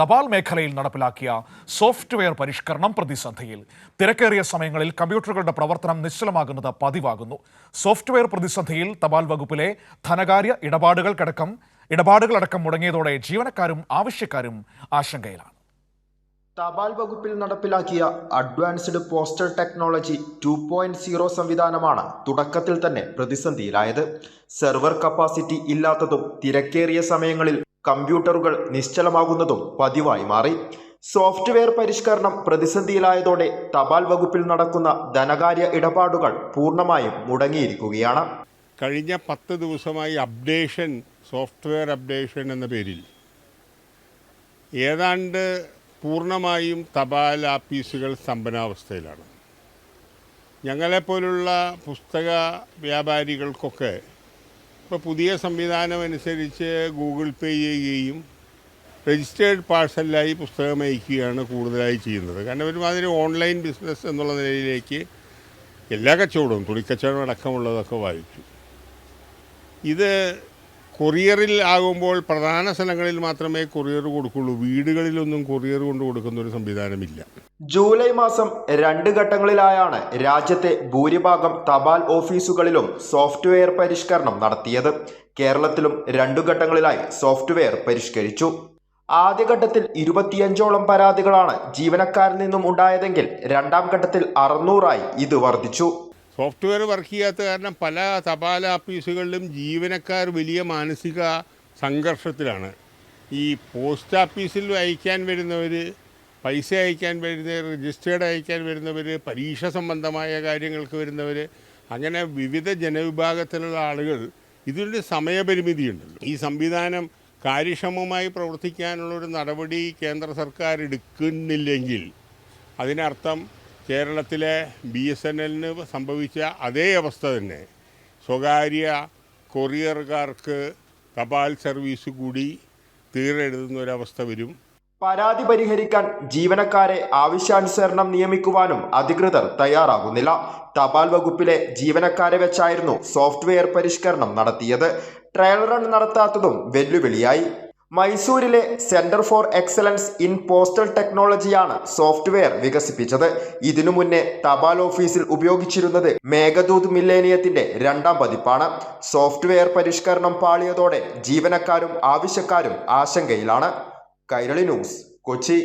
തപാൽ മേഖലയിൽ നടപ്പിലാക്കിയ സോഫ്റ്റ്വെയർ പരിഷ്കരണം പ്രതിസന്ധിയിൽ തിരക്കേറിയ സമയങ്ങളിൽ കമ്പ്യൂട്ടറുകളുടെ പ്രവർത്തനം നിശ്ചലമാകുന്നത് പതിവാകുന്നു. സോഫ്റ്റ്വെയർ പ്രതിസന്ധിയിൽ തപാൽ വകുപ്പിലെ ധനകാര്യ ഇടപാടുകൾക്കടക്കം ഇടപാടുകളടക്കം മുടങ്ങിയതോടെ ജീവനക്കാരും ആവശ്യക്കാരും ആശങ്കയിലാണ്. തപാൽ വകുപ്പിൽ നടപ്പിലാക്കിയ advanced postal technology two point zero സംവിധാനമാണ് തുടക്കത്തിൽ തന്നെ പ്രതിസന്ധിയിലായത്. സെർവർ കപ്പാസിറ്റി ഇല്ലാത്തതും തിരക്കേറിയ സമയങ്ങളിൽ കമ്പ്യൂട്ടറുകൾ നിശ്ചലമാകുന്നതും പതിവായി മാറി. സോഫ്റ്റ്വെയർ പരിഷ്കരണം പ്രതിസന്ധിയിലായതോടെ തപാൽ വകുപ്പിൽ നടക്കുന്ന ധനകാര്യ ഇടപാടുകൾ പൂർണമായും മുടങ്ങിയിരിക്കുകയാണ്. കഴിഞ്ഞ പത്ത് ദിവസമായി അപ്ഡേഷൻ സോഫ്റ്റ്വെയർ അപ്ഡേഷൻ എന്ന പേരിൽ. ഏതാണ്ട് പൂർണമായും തപാൽ ആപ്പീസുകൾ സ്തംഭനാവസ്ഥയിലാണ് ഞങ്ങളെപ്പോലുള്ള പുസ്തക വ്യാപാരികൾക്കൊക്കെ ഇപ്പോൾ പുതിയ സംവിധാനം അനുസരിച്ച് ഗൂഗിൾ പേ ചെയ്യുകയും രജിസ്റ്റേർഡ് പാഴ്സലായി പുസ്തകം അയക്കുകയാണ് കൂടുതലായി ചെയ്യുന്നത്. കാരണം ഒരുമാതിരി ഓൺലൈൻ ബിസിനസ് എന്നുള്ള നിലയിലേക്ക് എല്ലാ കച്ചവടവും തുണിക്കച്ചവടം അടക്കമുള്ളതൊക്കെ വായിച്ചു. ഇത് കൊറിയറിൽ ആകുമ്പോൾ പ്രധാന സ്ഥലങ്ങളിൽ മാത്രമേ കൊറിയർ കൊടുക്കുള്ളൂ. വീടുകളിലൊന്നും കൊറിയർ കൊണ്ട് കൊടുക്കുന്നൊരു സംവിധാനമില്ല. ജൂലൈ മാസം രണ്ട് ഘട്ടങ്ങളിലായാണ് രാജ്യത്തെ ഭൂരിഭാഗം തപാൽ ഓഫീസുകളിലും സോഫ്റ്റ്വെയർ പരിഷ്കരണം നടത്തിയത്. കേരളത്തിലും രണ്ടു ഘട്ടങ്ങളിലായി സോഫ്റ്റ്വെയർ പരിഷ്കരിച്ചു. ആദ്യഘട്ടത്തിൽ ഇരുപത്തിയഞ്ചോളം പരാതികളാണ് ജീവനക്കാരിൽ നിന്നും ഉണ്ടായതെങ്കിൽ രണ്ടാം ഘട്ടത്തിൽ അറുന്നൂറായി ഇത് വർദ്ധിച്ചു. സോഫ്റ്റ്വെയർ വർക്ക് ചെയ്യാത്ത കാരണം പല തപാൽ ഓഫീസുകളിലും ജീവനക്കാർ വലിയ മാനസിക സംഘർഷത്തിലാണ്. ഈ പോസ്റ്റ് ഓഫീസിൽ അയക്കാൻ വരുന്നവർ പൈസ അയക്കാൻ വരുന്ന രജിസ്റ്റേർഡ് അയക്കാൻ വരുന്നവർ പരീക്ഷ സംബന്ധമായ കാര്യങ്ങൾക്ക് വരുന്നവർ അങ്ങനെ വിവിധ ജനവിഭാഗത്തിലുള്ള ആളുകൾ ഇതിന്റെ സമയപരിമിതിയുണ്ടല്ലോ. ഈ സംവിധാനം കാര്യക്ഷമമായി പ്രവർത്തിക്കാനുള്ളൊരു നടപടി കേന്ദ്ര സർക്കാർ എടുക്കുന്നില്ലെങ്കിൽ അതിനർത്ഥം കേരളത്തിലെ ബി എസ് എൻ എല്ലിന് സംഭവിച്ച അതേ അവസ്ഥ തന്നെ. സ്വകാര്യ കൊറിയറുകാർക്ക് തപാൽ സർവീസ് കൂടി തീരെഴുതുന്ന ഒരവസ്ഥ വരും. പരാതി പരിഹരിക്കാൻ ജീവനക്കാരെ ആവശ്യാനുസരണം നിയമിക്കുവാനും അധികൃതർ തയ്യാറാകുന്നില്ല. തപാൽ വകുപ്പിലെ ജീവനക്കാരെ വെച്ചായിരുന്നു സോഫ്റ്റ്വെയർ പരിഷ്കരണം നടത്തിയത്. ട്രയൽ റൺ നടത്താത്തതും വെല്ലുവിളിയായി. മൈസൂരിലെ centre for excellence in postal ടെക്നോളജിയാണ് software വികസിപ്പിച്ചത്. ഇതിനു മുന്നേ തപാൽ ഓഫീസിൽ ഉപയോഗിച്ചിരുന്നത് മേഘദൂത് മില്ലേനിയത്തിന്റെ രണ്ടാം പതിപ്പാണ്. സോഫ്റ്റ്വെയർ പരിഷ്കരണം പാളിയതോടെ ജീവനക്കാരും ആവശ്യക്കാരും ആശങ്കയിലാണ്. കൈരളി ന്യൂസ് കൊച്ചി.